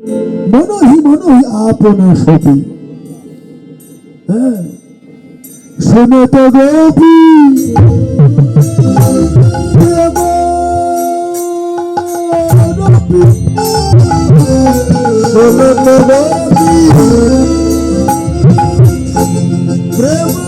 মনহি মনহি আপনা সতী। হ্যাঁ শোনো তো গোপী প্রেম।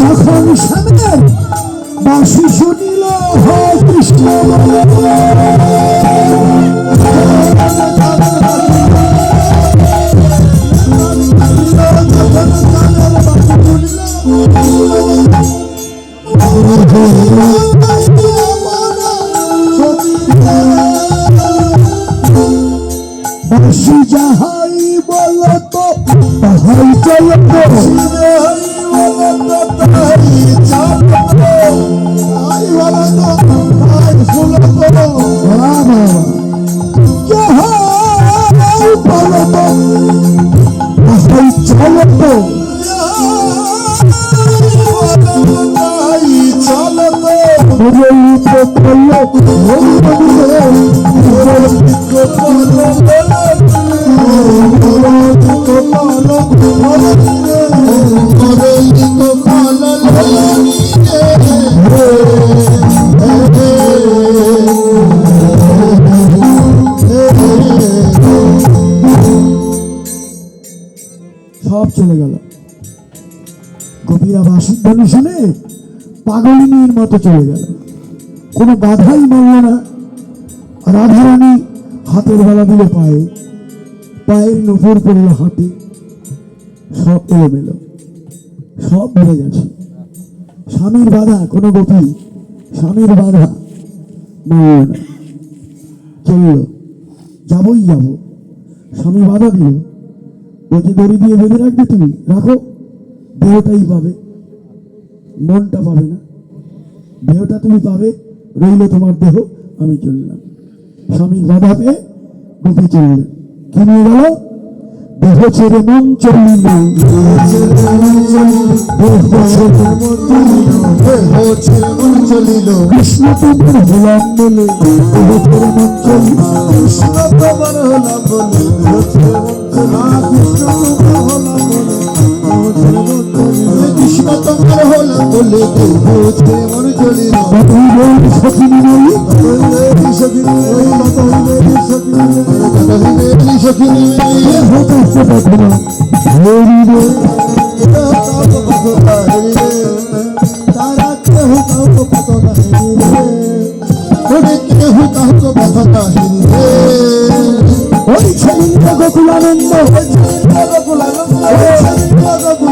যখন সামনে বাসি শুনিল কৃষ্ণ। I will. পাগলিনীর মতো চলে গেল। কোনো বাধাই মানল না। রাধারানী হাতের বেলা দিল পায়ে। পায়ের নফর পড়ল হাতে। সব এলোমেলো সব ভুলে গেছে। স্বামীর বাধা, কোনো গোপী স্বামীর বাধা মানল না। চলল। যাবই যাব। স্বামী বাধা দিল। বলছে, দড়ি দিয়ে বেঁধে রাখবে তুমি? রাখো। দেহটাই পাবে। মনটা পাবে না। দেহটা তুমি পাবে, রইল তোমার দেহ, আমি চললাম। স্বামীর বাধা পেয়ে গোপী চললেন। কি নিয়ে গেল? দেহ ছেড়ে মন চলিল কৃষ্ণ তোমার মন চলিল কতই বল কাছে দেখো ধরিবে তারা কেহ কাউকে পত রে কেহ কাউকে পত রে ওই ছেলিন্দ গোকুলানন্দ নদী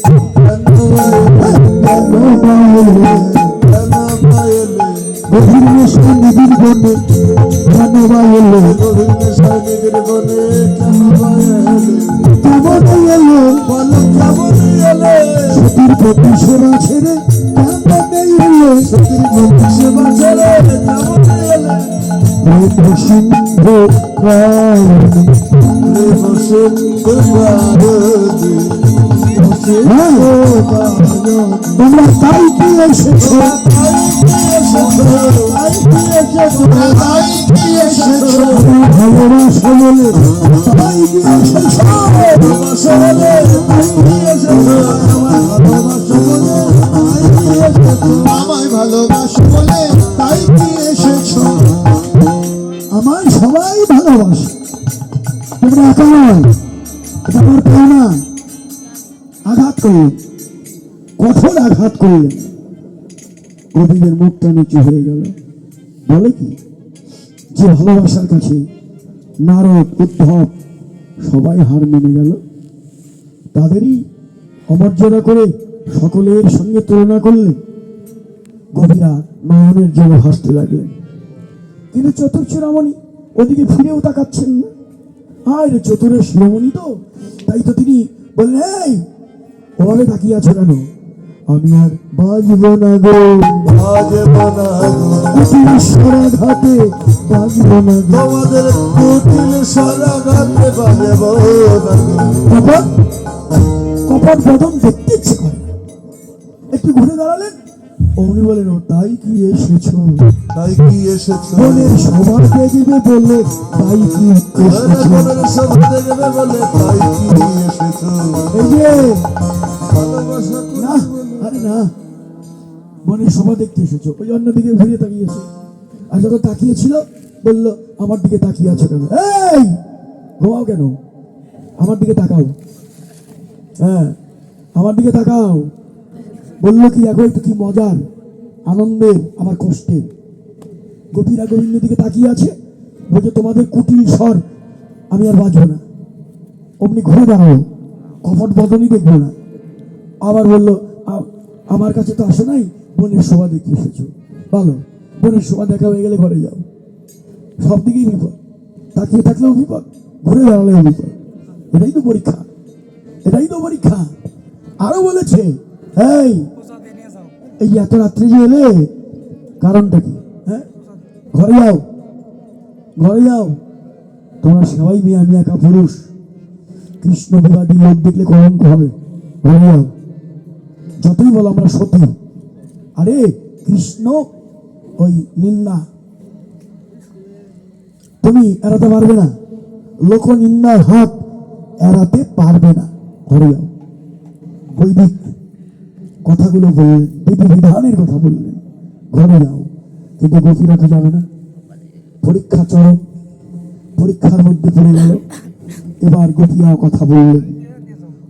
এলে কেন বা এলে গভীর নেশা নিবিড় বনে কেন বা এলে কেমন এলে সতীর প্রতি সেবা ছেড়ে কেমন এলে সতীর প্রতি সেবা ছেড়ে কেমন এলে প্রেম সিন্ধু ভারতী হ্যাঁ, তাই কি এসেছ কি এসেছ আমায় আমার সবাই ভালোবাসে। তোমরা একা নয় এটা কঠোর আঘাত করলেন মুখটা নিচু হয়ে গেল। বলে কি? যে ভালোবাসার কাছে নারদ, উদ্ধব সবাই হার মেনে গেল। তাদেরই অমর্যাদা করে সকলের সঙ্গে তুলনা করলেন গভীরা নয়নের জলে ভাসতে লাগলেন। কিন্তু চতুর শিরোমণি ওদিকে ফিরেও তাকাচ্ছেন না। আর চতুরের শিরোমণি তো, তাই তো তিনি বললেন ওভাবে তাকিয়ে আছো কেন? আমি আর বাজব না গো। বাজব না গো। সারা ঘাটে বাজব না গো। তোমাদের কুটিল সারা ঘাটে বাজব না গো। কপট কপট বদন দেখতে ইচ্ছে করে একটু ঘুরে দাঁড়ালেন। অমনি বলেন তাই কি এসেছ? তাই কি এসেছ? বলে সবার দেখবে বলে তাই কি এসেছ? এই যে না আরে না। দেখতে এসেছ। ওই অন্যদিকে ঘুরিয়ে তাকিয়েছে আর যখন তাকিয়েছিল বলল আমার দিকে তাকিয়ে আছো কেন? এই ঘুমাও কেন? আমার দিকে তাকাও। হ্যাঁ আমার দিকে তাকাও। বলল কি এখন একটু কি মজার? আনন্দের আমার কষ্টের। গোপীরা গোবিন্দের দিকে তাকিয়ে আছে। বলছে, তোমাদের কুটিল স্বর, আমি আর বাজবো না। অমনি ঘুরে দাঁড়াও কপট বদনই দেখব না। আবার বলল আমার কাছে তো আসো নাই, বোনের শোভা দেখতে এসেছ। ভালো বোনের শোভা দেখা হয়ে গেলে ঘরে যাও। সব দিকেই বিপদ। তাকিয়ে থাকলেও বিপদ, ঘুরে দাঁড়ালেও বিপদ। এটাই তো পরীক্ষা। এটাই তো পরীক্ষা। আরও বলেছে এই এত রাত্রে এলে কারণটা কি হ্যাঁ? ঘরে যাও ঘরে যাও। তোমরা সবাই মেয়ে আমি একা পুরুষ। কৃষ্ণ বিবাদী লোক দেখলে কলঙ্ক হবে। ঘরে যাও। যতই বলো আমরা সতী। আরে, কৃষ্ণ, ওই নিন্দা। তুমি এড়াতে পারবে না। লোক নিন্দার হাত এড়াতে পারবে না। ঘরে যাও। বৈদিক কথাগুলো বললেন বিধি বিধানের কথা বললেন ঘরে যাও কিন্তু গোপীরা তো যাবে না পরীক্ষা চরম পরীক্ষার মধ্যে পড়ে গেল এবার গোপীরাও কথা বললেন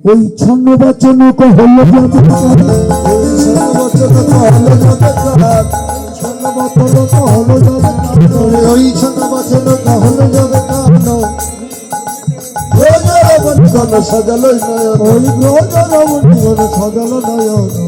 ওই ছন্ন বচন কহল ওই ছোট বছর হলো যাবে সাজালো নয়ন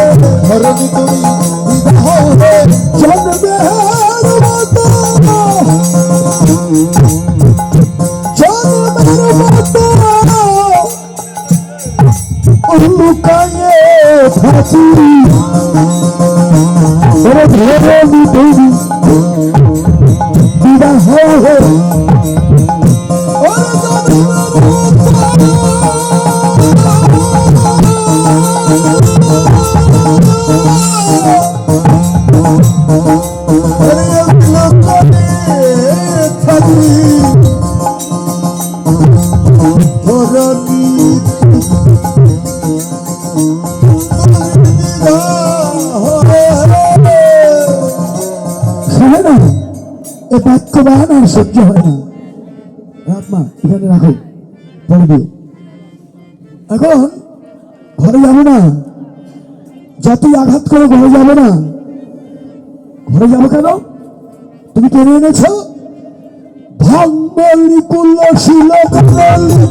সহ্য হয় না। রাতমা এখানে রাখো। দিও। এখন ঘরে যাব না। যতই আঘাত করে, ঘরে যাব না। ঘরে যাব কেন? তুমি কেড়ে এনেছ? ভঙ্গলি শিল মুরলি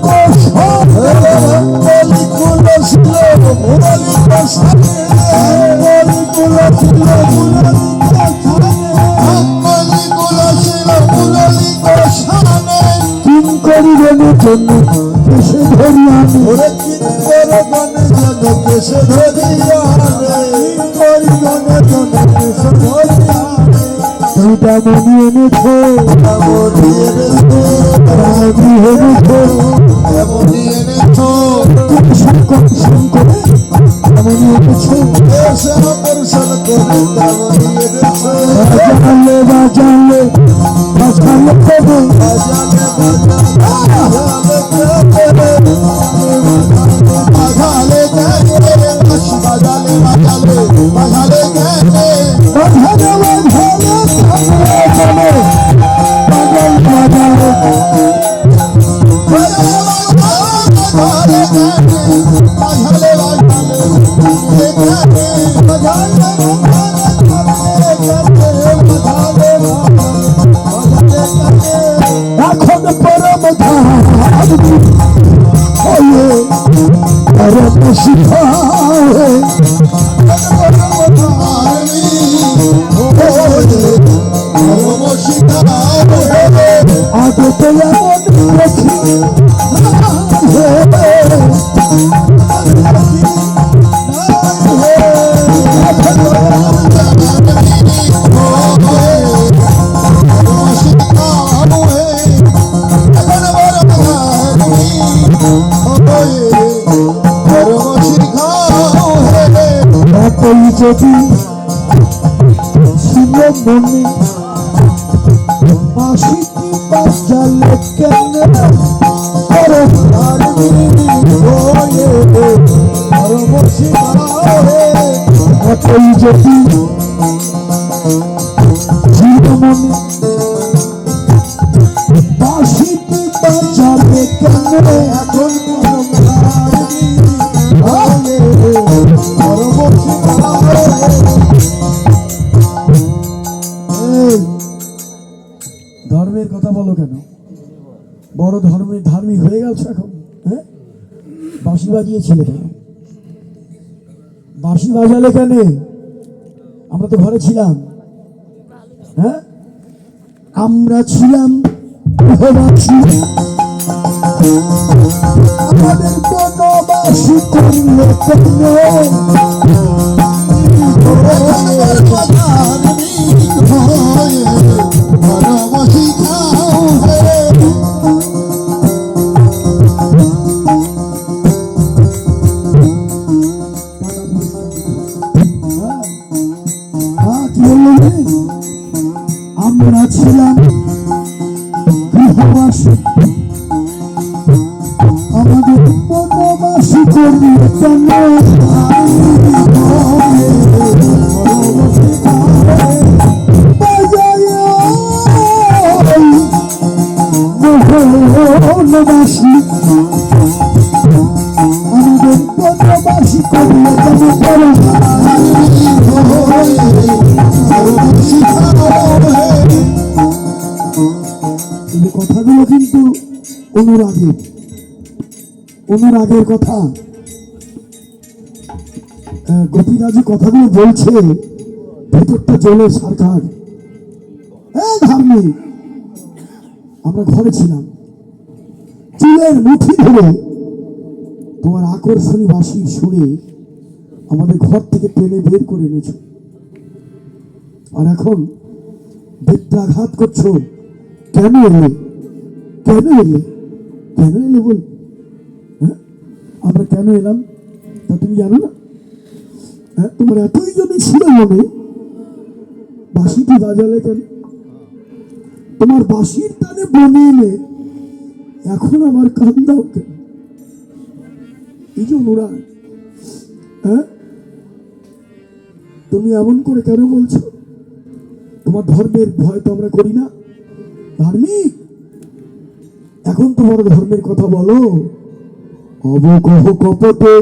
বলি কুল ছিল মুরলি কষানে ভঙ্গলি কুল শিল কিং করিবেন জন্য এসে ধরি আমি ওরে করে গনে জন কেসে ধরিয়া রে করি গনে জন কেসে ধরিয়া দুইটা মনি এনেছো এমনি এনেছো রাজি এনেছো এমনি এনেছো শঙ্কর শঙ্কর এমনই এনেছো এসে আকর্ষণ করে তেমনি এনেছো বাজালে বাজালে বাজালে বাজালে বাজালে 是他。যদি ছিল মনে বাসিটি বাজালে কেন? করে এতই যদি ছিল মনে বাসিটি বাজালে কেন? এখন হ্যাঁ? বাঁশি বাজিয়েছিলে কেন বাঁশি বাজালে কেন? আমরা তো ঘরে ছিলাম। হ্যাঁ? আমরা ছিলাম আমাদের কেন? হ্যাঁ, কথাগুলো কিন্তু অনুরাগের। অনুরাগের কথা। আহ, গোপীরাজু কথাগুলো বলছে ভেতরটা জলে সরকার হ্যাঁ ধার্মিক। আমরা ঘরে ছিলাম। চুলের মুঠি ধরে তোমার আকর্ষণী বাসি শুনে আমাদের ঘর থেকে টেনে বের করে এনেছো। আর এখন বেত্রাঘাত করছ। কেন এলে? কেন এলে? কেন এলে বল? হ্যাঁ? আমরা কেন এলাম? তা তুমি জানো না? হ্যাঁ? তোমার এতই যদি ছিল মনে। বাঁশিটি বাজালে কেন? তোমার বাঁশির টানে বনে এলে এখন আমার কান্দাও কেন? এই যে অনুরাগ হ্যাঁ? তুমি এমন করে কেন বলছো? তোমার ধর্মের ভয় তো আমরা করি না। ধার্মিক এখন তোমার ধর্মের কথা বলো। অবকহ কপটে